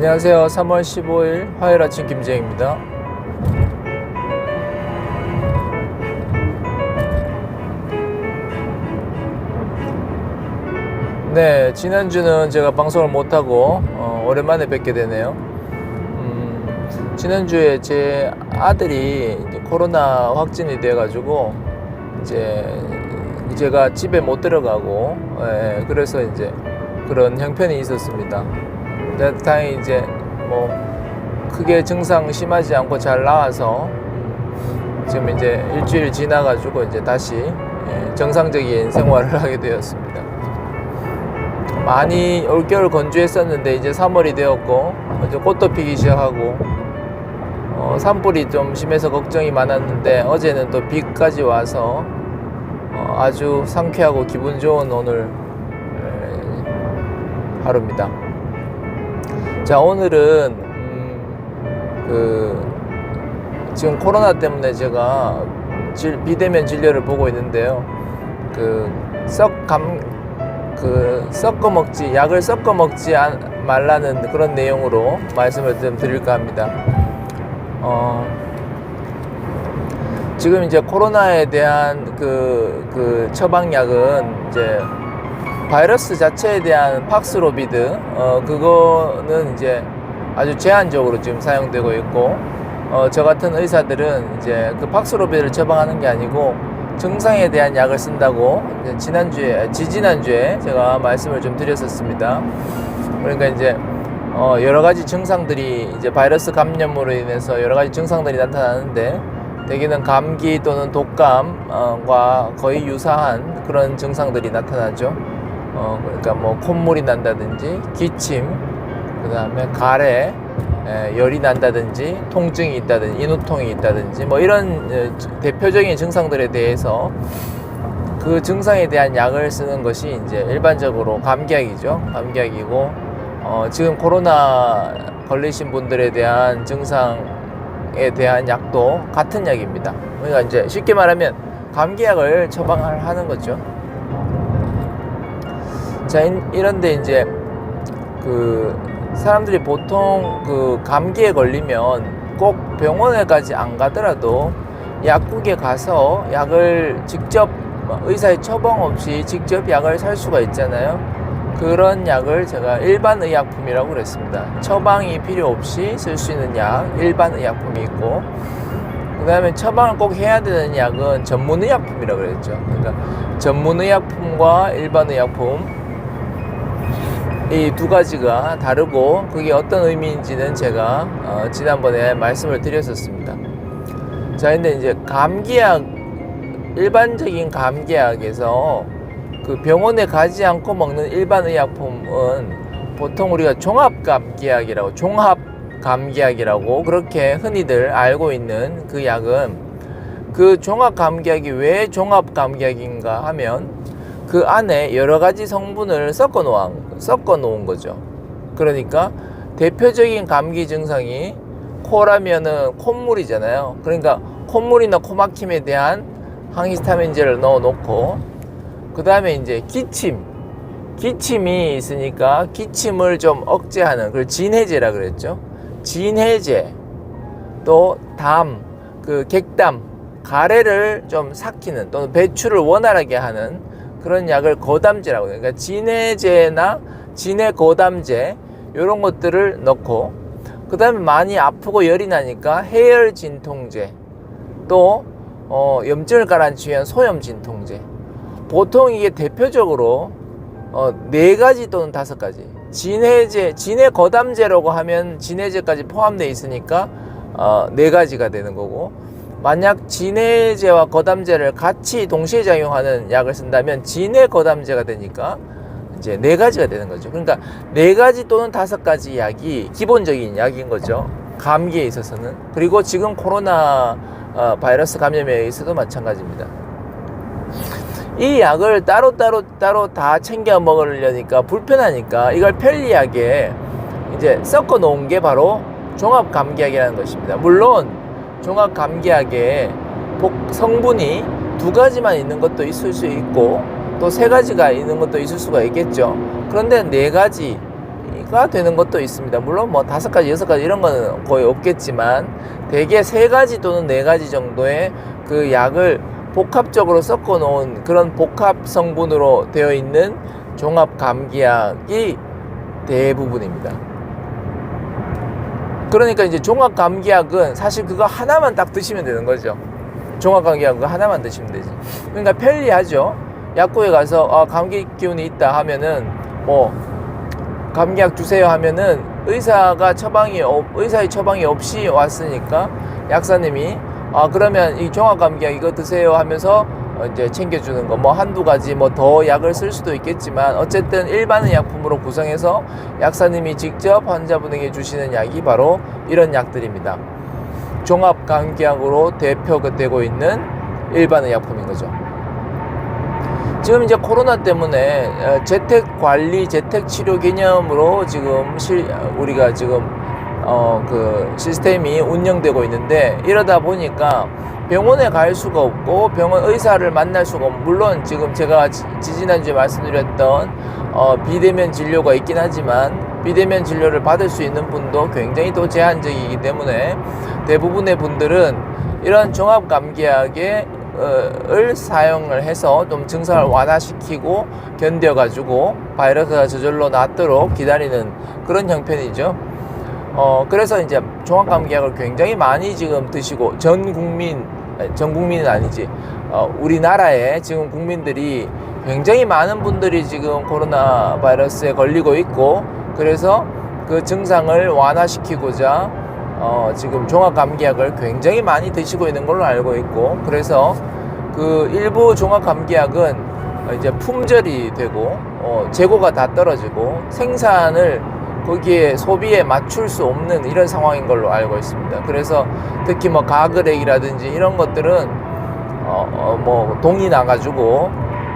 안녕하세요. 3월 15일 화요일 아침 김재입니다. 네, 지난주는 제가 방송을 못하고 어, 오랜만에 뵙게 되네요. 음, 지난주에 제 아들이 코로나 확진이 돼가지고 이제 제가 집에 못 들어가고 예, 그래서 이제 그런 형편이 있었습니다. 근데 다행히 이제 뭐 크게 증상 심하지 않고 잘 나와서 지금 이제 일주일 지나가지고 이제 다시 예, 정상적인 생활을 하게 되었습니다. 많이 올겨울 건조했었는데 이제 3월이 되었고 이제 꽃도 피기 시작하고 어, 산불이 좀 심해서 걱정이 많았는데 어제는 또 비까지 와서 어, 아주 상쾌하고 기분 좋은 오늘 에, 하루입니다. 자 오늘은 음, 그 지금 코로나 때문에 제가 질- 비대면 진료를 보고 있는데요. 그 썩감 그 섞어 먹지 약을 섞어 먹지 않- 말라는 그런 내용으로 말씀을 좀 드릴까 합니다. 어, 지금 이제 코로나에 대한 그, 그 처방약은 이제 바이러스 자체에 대한 팍스로비드 어, 그거는 이제 아주 제한적으로 지금 사용되고 있고 어, 저 같은 의사들은 이제 그 팍스로비드를 처방하는 게 아니고 증상에 대한 약을 쓴다고 지난주에 지지난주에 제가 말씀을 좀 드렸었습니다. 그러니까 이제 어, 여러 가지 증상들이 이제 바이러스 감염으로 인해서 여러 가지 증상들이 나타나는데 대개는 감기 또는 독감과 거의 유사한 그런 증상들이 나타나죠. 어, 그러니까 뭐 콧물이 난다든지 기침, 그 다음에 가래, 에, 열이 난다든지 통증이 있다든지 인후통이 있다든지 뭐 이런 에, 대표적인 증상들에 대해서 그 증상에 대한 약을 쓰는 것이 이제 일반적으로 감기약이죠. 감기약이고 어, 지금 코로나 걸리신 분들에 대한 증상에 대한 약도 같은 약입니다. 그러니까 이제 쉽게 말하면 감기약을 처방하는 거죠. 자, 이- 이런데 이제 그 사람들이 보통 그 감기에 걸리면 꼭 병원에까지 안 가더라도 약국에 가서 약을 직접 의사의 처방 없이 직접 약을 살 수가 있잖아요. 그런 약을 제가 일반 의약품이라고 그랬습니다. 처방이 필요 없이 쓸 수 있는 약, 일반 의약품이 있고, 그 다음에 처방을 꼭 해야 되는 약은 전문 의약품이라고 그랬죠. 그러니까 전문 의약품과 일반 의약품, 이 두 가지가 다르고 그게 어떤 의미인지는 제가 어, 지난번에 말씀을 드렸었습니다. 자, 근데 이제 감기약 일반적인 감기약에서 그 병원에 가지 않고 먹는 일반 의약품은 보통 우리가 종합 감기약이라고 종합 감기약이라고 그렇게 흔히들 알고 있는 그 약은 그 종합 감기약이 왜 종합 감기약인가 하면 그 안에 여러 가지 성분을 섞어 놓은 섞어 놓은 거죠. 그러니까 대표적인 감기 증상이 코라면은 콧물이잖아요. 그러니까 콧물이나 코막힘에 대한 항히스타민제를 넣어 놓고 그 다음에 이제 기침 기침이 있으니까 기침을 좀 억제하는 그걸 진해제라 그랬죠. 진해제 또 담, 그 객담, 가래를 좀 삭히는 또는 배출을 원활하게 하는 그런 약을 거담제라고 해요. 그러니까 진해제나 진해 거담제 이런 것들을 넣고 그 다음에 많이 아프고 열이 나니까 해열 진통제 또 어, 염증을 가라앉히기 위한 소염 진통제. 보통 이게 대표적으로 어, 네 가지 또는 다섯 가지. 진해제 진해 거담제라고 하면 진해제까지 포함되어 있으니까 어, 네 가지가 되는 거고 만약 진해제와 거담제를 같이 동시에 작용하는 약을 쓴다면 진해 거담제가 되니까 이제 네 가지가 되는 거죠. 그러니까 네 가지 또는 다섯 가지 약이 기본적인 약인 거죠. 감기에 있어서는 그리고 지금 코로나 어, 바이러스 감염에 있어도 마찬가지입니다. 이 약을 따로 따로 따로 다 챙겨 먹으려니까 불편하니까 이걸 편리하게 이제 섞어 놓은 게 바로 종합 감기약이라는 것입니다. 물론 종합 감기약에 복 성분이 두 가지만 있는 것도 있을 수 있고 또 세 가지가 있는 것도 있을 수가 있겠죠. 그런데 네 가지 가지가 되는 것도 있습니다. 물론 뭐 다섯 가지, 여섯 가지 이런 거는 거의 없겠지만 대개 세 가지 또는 네 가지 정도의 그 약을 복합적으로 섞어 놓은 그런 복합 성분으로 되어 있는 종합 감기약이 대부분입니다. 그러니까 이제 종합 감기약은 사실 그거 하나만 딱 드시면 되는 거죠. 종합 감기약 그거 하나만 드시면 되지. 그러니까 편리하죠. 약국에 가서 아, 감기 기운이 있다 하면은 뭐 감기약 주세요 하면은 의사가 처방이 없, 의사의 처방이 없이 왔으니까 약사님이 아 그러면 이 종합 감기약 이거 드세요 하면서 어, 이제 챙겨주는 거 뭐 한두 가지 뭐 더 약을 쓸 수도 있겠지만 어쨌든 일반의 약품으로 구성해서 약사님이 직접 환자분에게 주시는 약이 바로 이런 약들입니다. 종합 감기약으로 대표되고 있는 일반의 약품인 거죠. 지금 이제 코로나 때문에 어, 재택 관리, 재택 치료 개념으로 지금 실, 우리가 지금 어, 그 시스템이 운영되고 있는데 이러다 보니까 병원에 갈 수가 없고 병원 의사를 만날 수가 없고 물론 지금 제가 지- 지지난주에 말씀드렸던 어, 비대면 진료가 있긴 하지만 비대면 진료를 받을 수 있는 분도 굉장히 또 제한적이기 때문에 대부분의 분들은 이런 종합 감기약에 어, 을 사용을 해서 좀 증상을 완화시키고 견뎌가지고 바이러스가 저절로 낫도록 기다리는 그런 형편이죠. 어, 그래서 이제 종합감기약을 굉장히 많이 지금 드시고 전 국민, 전 국민은 아니지. 어, 우리나라에 지금 국민들이 굉장히 많은 분들이 지금 코로나 바이러스에 걸리고 있고 그래서 그 증상을 완화시키고자 어, 지금 종합감기약을 굉장히 많이 드시고 있는 걸로 알고 있고 그래서 그 일부 종합감기약은 어, 이제 품절이 되고 어, 재고가 다 떨어지고 생산을 거기에 소비에 맞출 수 없는 이런 상황인 걸로 알고 있습니다. 그래서 특히 뭐 가글액이라든지 이런 것들은 어, 어, 뭐 동이 나가지고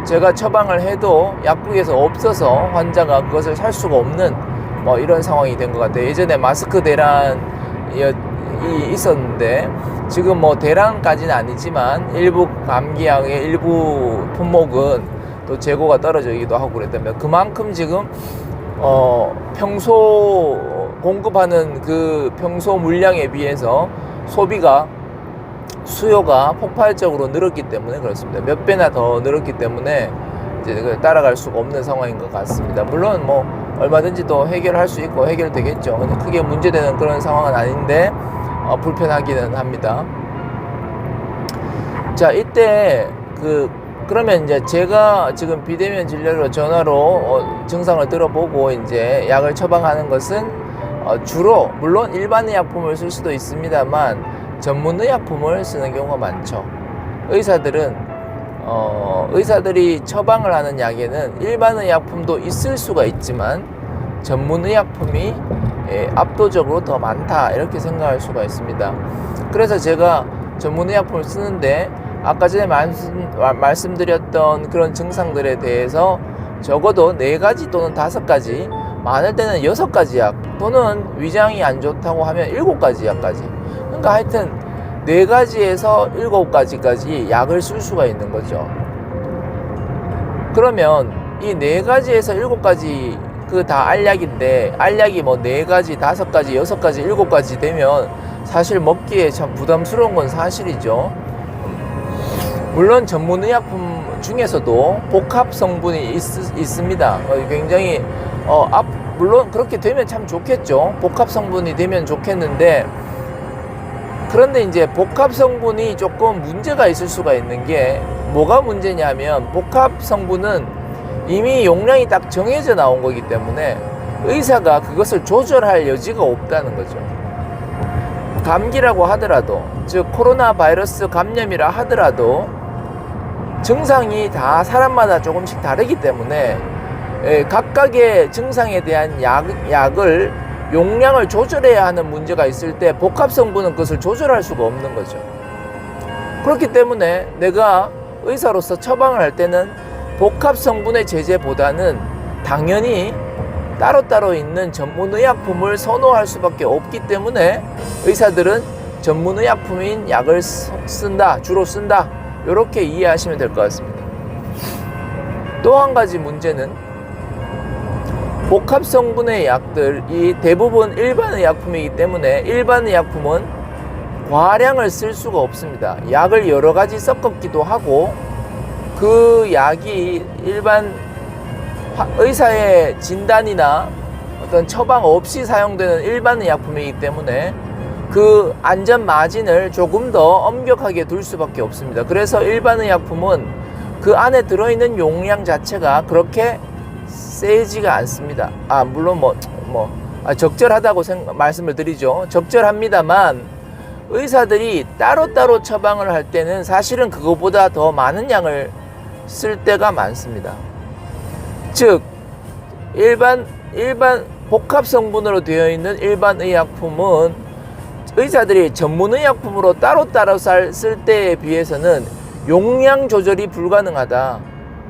제가 처방을 해도 약국에서 없어서 환자가 그것을 살 수가 없는 뭐 이런 상황이 된 것 같아요. 예전에 마스크 대란이 있었는데 지금 뭐 대란까지는 아니지만 일부 감기약의 일부 품목은 또 재고가 떨어지기도 하고 그랬다면 그만큼 지금 어 평소 공급하는 그 평소 물량에 비해서 소비가 수요가 폭발적으로 늘었기 때문에 그렇습니다. 몇 배나 더 늘었기 때문에 이제 그걸 따라갈 수가 없는 상황인 것 같습니다. 물론 뭐 얼마든지 또 해결할 수 있고 해결되겠죠. 근데 크게 문제되는 그런 상황은 아닌데 어, 불편하기는 합니다. 자 이때 그 그러면 이제 제가 지금 비대면 진료로 전화로 어, 증상을 들어보고 이제 약을 처방하는 것은 어, 주로 물론 일반의 약품을 쓸 수도 있습니다만 전문의 약품을 쓰는 경우가 많죠. 의사들은 어, 의사들이 처방을 하는 약에는 일반의 약품도 있을 수가 있지만 전문의 약품이 예, 압도적으로 더 많다 이렇게 생각할 수가 있습니다. 그래서 제가 전문의 약품을 쓰는데 아까 전에 말씀, 마- 말씀드렸던 그런 증상들에 대해서 적어도 네 가지 또는 다섯 가지 많을 때는 여섯 가지 약 또는 위장이 안 좋다고 하면 일곱 가지 약까지 그러니까 하여튼 네 가지에서 일곱 가지까지 약을 쓸 수가 있는 거죠. 그러면 이네 가지에서 일곱 가지 그 다 알약인데 알약이 뭐네 가지, 다섯 가지, 여섯 가지, 일곱 가지 되면 사실 먹기에 참 부담스러운 건 사실이죠. 물론 전문 의약품 중에서도 복합 성분이 있, 있습니다. 어, 굉장히 어, 앞, 물론 그렇게 되면 참 좋겠죠. 복합 성분이 되면 좋겠는데 그런데 이제 복합 성분이 조금 문제가 있을 수가 있는 게 뭐가 문제냐면 복합 성분은 이미 용량이 딱 정해져 나온 거기 때문에 의사가 그것을 조절할 여지가 없다는 거죠. 감기라고 하더라도 즉 코로나 바이러스 감염이라 하더라도 증상이 다 사람마다 조금씩 다르기 때문에 예, 각각의 증상에 대한 약, 약을 용량을 조절해야 하는 문제가 있을 때 복합 성분은 그것을 조절할 수가 없는 거죠. 그렇기 때문에 내가 의사로서 처방을 할 때는 복합 성분의 제재보다는 당연히 따로따로 있는 전문의약품을 선호할 수밖에 없기 때문에 의사들은 전문의약품인 약을 쓰- 쓴다, 주로 쓴다. 이렇게 이해하시면 될 것 같습니다. 또 한 가지 문제는 복합 성분의 약들이 대부분 일반 의 약품이기 때문에 일반 의 약품은 과량을 쓸 수가 없습니다. 약을 여러 가지 섞었기도 하고 그 약이 일반 화- 의사의 진단이나 어떤 처방 없이 사용되는 일반 의약품이기 때문에 그 안전 마진을 조금 더 엄격하게 둘 수밖에 없습니다. 그래서 일반 의약품은 그 안에 들어있는 용량 자체가 그렇게 세지가 않습니다. 아 물론 뭐뭐 적절하다고 생- 말씀을 드리죠. 적절합니다만 의사들이 따로따로 처방을 할 때는 사실은 그것보다 더 많은 양을 쓸 때가 많습니다. 즉 일반 일반 복합 성분으로 되어 있는 일반 의약품은 의사들이 전문 의약품으로 따로따로 쌀- 쓸 때에 비해서는 용량 조절이 불가능하다.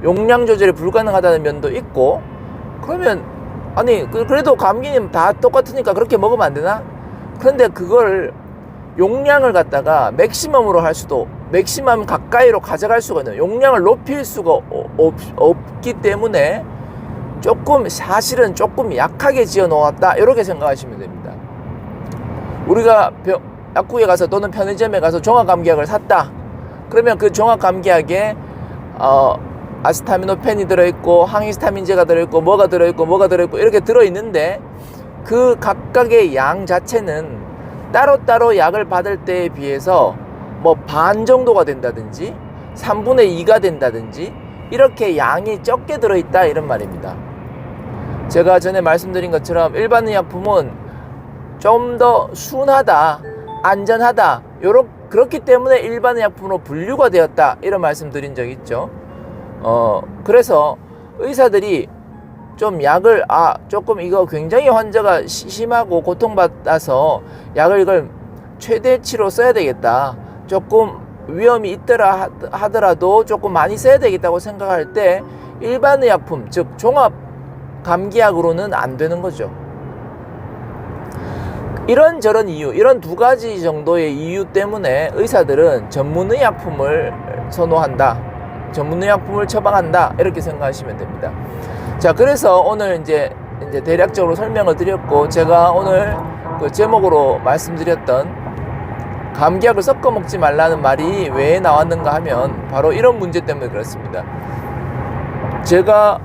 용량 조절이 불가능하다는 면도 있고 그러면 아니 그- 그래도 감기는 다 똑같으니까 그렇게 먹으면 안 되나? 그런데 그걸 용량을 갖다가 맥시멈으로 할 수도 맥시멈 가까이로 가져갈 수가 있는 용량을 높일 수가 어- 없, 없기 때문에 조금 사실은 조금 약하게 지어 놓았다 이렇게 생각하시면 됩니다. 우리가 병- 약국에 가서 또는 편의점에 가서 종합감기약을 샀다. 그러면 그 종합감기약에 어, 아스타미노펜이 들어있고 항히스타민제가 들어있고 뭐가 들어있고 뭐가 들어있고 이렇게 들어있는데 그 각각의 양 자체는 따로따로 약을 받을 때에 비해서 뭐 반 정도가 된다든지 3분의 2가 된다든지 이렇게 양이 적게 들어있다 이런 말입니다. 제가 전에 말씀드린 것처럼 일반 의약품은 좀 더 순하다, 안전하다, 요렇 그렇기 때문에 일반 의약품으로 분류가 되었다 이런 말씀드린 적 있죠. 어 그래서 의사들이 좀 약을 아 조금 이거 굉장히 환자가 시- 심하고 고통받아서 약을 이걸 최대치로 써야 되겠다. 조금 위험이 있더라 하- 하더라도 조금 많이 써야 되겠다고 생각할 때 일반 의약품 즉 종합 감기약으로는 안 되는 거죠. 이런 저런 이유, 이런 두 가지 정도의 이유 때문에 의사들은 전문의약품을 선호한다. 전문의약품을 처방한다. 이렇게 생각하시면 됩니다. 자, 그래서 오늘 이제, 이제 대략적으로 설명을 드렸고, 제가 오늘 그 제목으로 말씀드렸던 감기약을 섞어 먹지 말라는 말이 왜 나왔는가 하면 바로 이런 문제 때문에 그렇습니다. 제가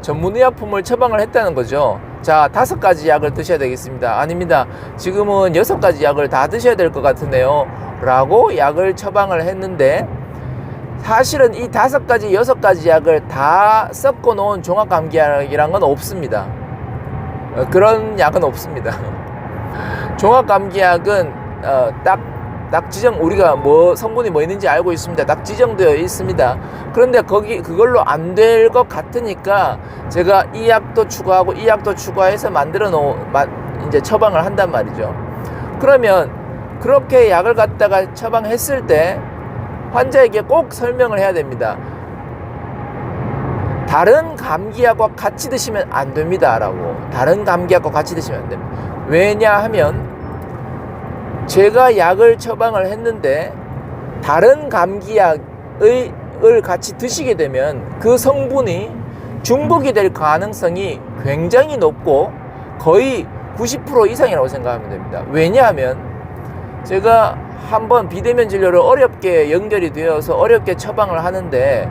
전문의약품을 처방을 했다는 거죠. 자, 다섯 가지 약을 드셔야 되겠습니다. 아닙니다. 지금은 여섯 가지 약을 다 드셔야 될 것 같은데요. 라고 약을 처방을 했는데, 사실은 이 다섯 가지, 여섯 가지 약을 다 섞어 놓은 종합감기약이란 건 없습니다. 어, 그런 약은 없습니다. 종합감기약은 어, 딱, 딱 지정, 우리가 뭐 성분이 뭐 있는지 알고 있습니다. 딱 지정되어 있습니다. 그런데 거기, 그걸로 안 될 것 같으니까 제가 이 약도 추가하고 이 약도 추가해서 만들어 놓은, 마- 이제 처방을 한단 말이죠. 그러면 그렇게 약을 갖다가 처방했을 때 환자에게 꼭 설명을 해야 됩니다. 다른 감기약과 같이 드시면 안 됩니다. 라고. 다른 감기약과 같이 드시면 안 됩니다. 왜냐 하면 제가 약을 처방을 했는데 다른 감기약의 을 같이 드시게 되면 그 성분이 중복이 될 가능성이 굉장히 높고 거의 90% 이상이라고 생각하면 됩니다. 왜냐하면 제가 한번 비대면 진료를 어렵게 연결이 되어서 어렵게 처방을 하는데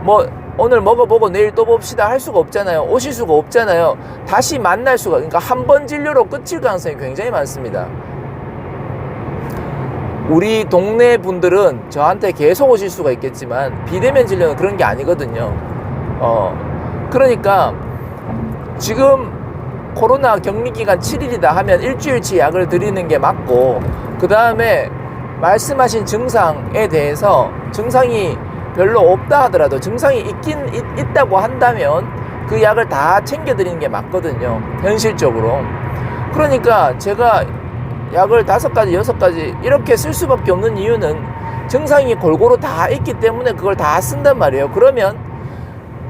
뭐 오늘 먹어보고 내일 또 봅시다 할 수가 없잖아요. 오실 수가 없잖아요. 다시 만날 수가 그러니까 한 번 진료로 끝일 가능성이 굉장히 많습니다. 우리 동네 분들은 저한테 계속 오실 수가 있겠지만 비대면 진료는 그런 게 아니거든요. 어 그러니까 지금 코로나 격리 기간 7일이다 하면 일주일치 약을 드리는 게 맞고 그 다음에 말씀하신 증상에 대해서 증상이 별로 없다 하더라도 증상이 있긴 있, 있다고 한다면 그 약을 다 챙겨 드리는 게 맞거든요. 현실적으로. 그러니까 제가 약을 다섯 가지, 여섯 가지 이렇게 쓸 수밖에 없는 이유는 증상이 골고루 다 있기 때문에 그걸 다 쓴단 말이에요. 그러면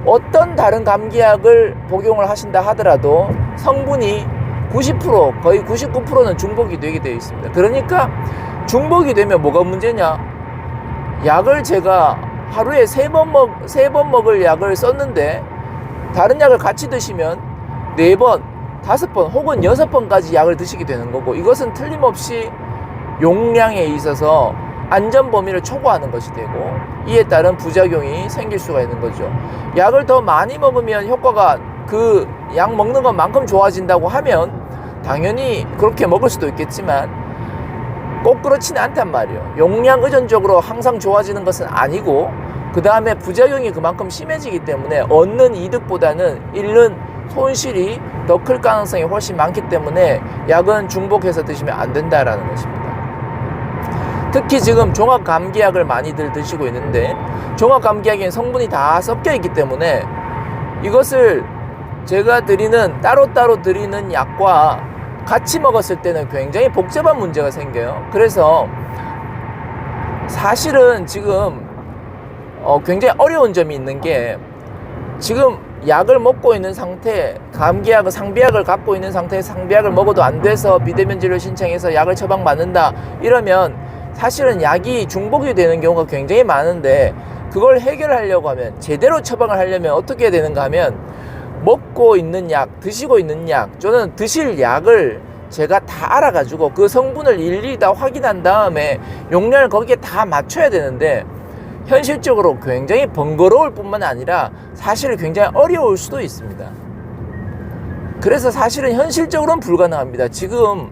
어떤 다른 감기약을 복용을 하신다 하더라도 성분이 90% 거의 99%는 중복이 되게 되어 있습니다. 그러니까 중복이 되면 뭐가 문제냐? 약을 제가 하루에 세 번 먹, 세 번 먹을 약을 썼는데 다른 약을 같이 드시면 네 번, 다섯 번 혹은 여섯 번까지 약을 드시게 되는 거고 이것은 틀림없이 용량에 있어서 안전 범위를 초과하는 것이 되고 이에 따른 부작용이 생길 수가 있는 거죠. 약을 더 많이 먹으면 효과가 그 약 먹는 것만큼 좋아진다고 하면 당연히 그렇게 먹을 수도 있겠지만 꼭 그렇지는 않단 말이에요. 용량 의존적으로 항상 좋아지는 것은 아니고 그 다음에 부작용이 그만큼 심해지기 때문에 얻는 이득보다는 잃는 손실이 더 클 가능성이 훨씬 많기 때문에 약은 중복해서 드시면 안 된다라는 것입니다. 특히 지금 종합 감기약을 많이들 드시고 있는데 종합 감기약에는 성분이 다 섞여 있기 때문에 이것을 제가 드리는 따로따로 드리는 약과 같이 먹었을 때는 굉장히 복잡한 문제가 생겨요. 그래서 사실은 지금 어, 굉장히 어려운 점이 있는 게 지금 약을 먹고 있는 상태, 감기약을 상비약을 갖고 있는 상태에 상비약을 먹어도 안 돼서 비대면 진료 신청해서 약을 처방 받는다. 이러면 사실은 약이 중복이 되는 경우가 굉장히 많은데 그걸 해결하려고 하면 제대로 처방을 하려면 어떻게 해야 되는가 하면 먹고 있는 약, 드시고 있는 약, 저는 드실 약을 제가 다 알아가지고 그 성분을 일일이 다 확인한 다음에 용량을 거기에 다 맞춰야 되는데 현실적으로 굉장히 번거로울 뿐만 아니라 사실 굉장히 어려울 수도 있습니다. 그래서 사실은 현실적으로는 불가능합니다. 지금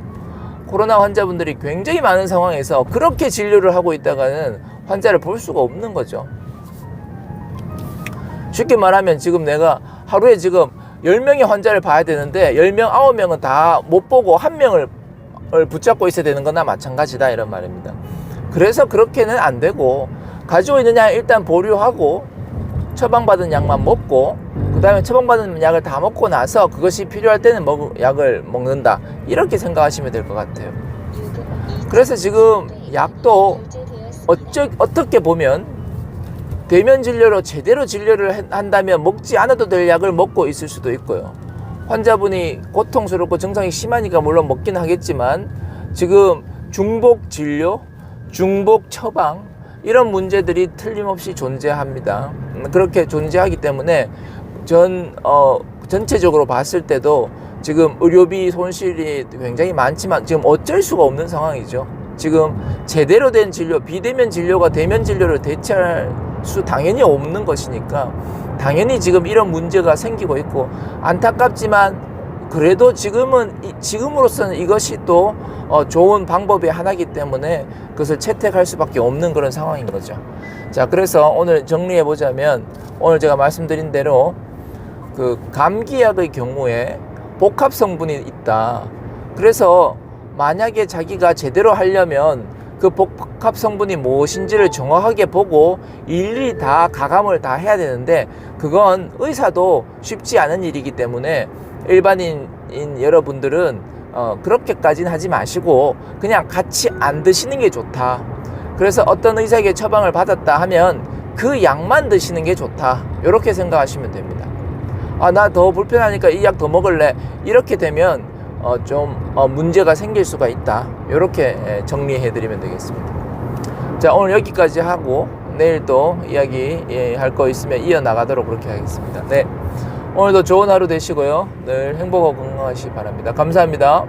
코로나 환자분들이 굉장히 많은 상황에서 그렇게 진료를 하고 있다가는 환자를 볼 수가 없는 거죠. 쉽게 말하면 지금 내가 하루에 지금 10명의 환자를 봐야 되는데 10명, 9명은 다 못 보고 한 명을 붙잡고 있어야 되는 거나 마찬가지다 이런 말입니다. 그래서 그렇게는 안 되고 가지고 약 일단 보류하고 처방받은 약만 먹고 그 다음에 처방받은 약을 다 먹고 나서 그것이 필요할 때는 먹, 약을 먹는다 이렇게 생각하시면 될 것 같아요. 그래서 지금 약도 어쩌, 어떻게 보면 대면 진료로 제대로 진료를 한- 한다면 먹지 않아도 될 약을 먹고 있을 수도 있고요. 환자분이 고통스럽고 증상이 심하니까 물론 먹긴 하겠지만 지금 중복 진료, 중복 처방 이런 문제들이 틀림없이 존재합니다. 음, 그렇게 존재하기 때문에 전 어, 전체적으로 봤을 때도 지금 의료비 손실이 굉장히 많지만 지금 어쩔 수가 없는 상황이죠. 지금 제대로 된 진료, 비대면 진료가 대면 진료를 대체할 수 당연히 없는 것이니까 당연히 지금 이런 문제가 생기고 있고 안타깝지만 그래도 지금은 이- 지금으로서는 이것이 또 어, 좋은 방법의 하나이기 때문에 그것을 채택할 수밖에 없는 그런 상황인 거죠. 자, 그래서 오늘 정리해 보자면 오늘 제가 말씀드린 대로 그 감기약의 경우에 복합 성분이 있다. 그래서 만약에 자기가 제대로 하려면 그 복합 성분이 무엇인지를 정확하게 보고 일일이 다 가감을 다 해야 되는데 그건 의사도 쉽지 않은 일이기 때문에 일반인 여러분들은 어, 그렇게까지는 하지 마시고 그냥 같이 안 드시는 게 좋다. 그래서 어떤 의사에게 처방을 받았다 하면 그 약만 드시는 게 좋다. 이렇게 생각하시면 됩니다. 아, 나 더 불편하니까 이 약 더 먹을래. 이렇게 되면 어, 좀 어, 문제가 생길 수가 있다. 이렇게 정리해 드리면 되겠습니다. 자, 오늘 여기까지 하고 내일 또 이야기 예, 할거 있으면 이어나가도록 그렇게 하겠습니다. 네. 오늘도 좋은 하루 되시고요. 늘 행복하고 건강하시기 바랍니다. 감사합니다.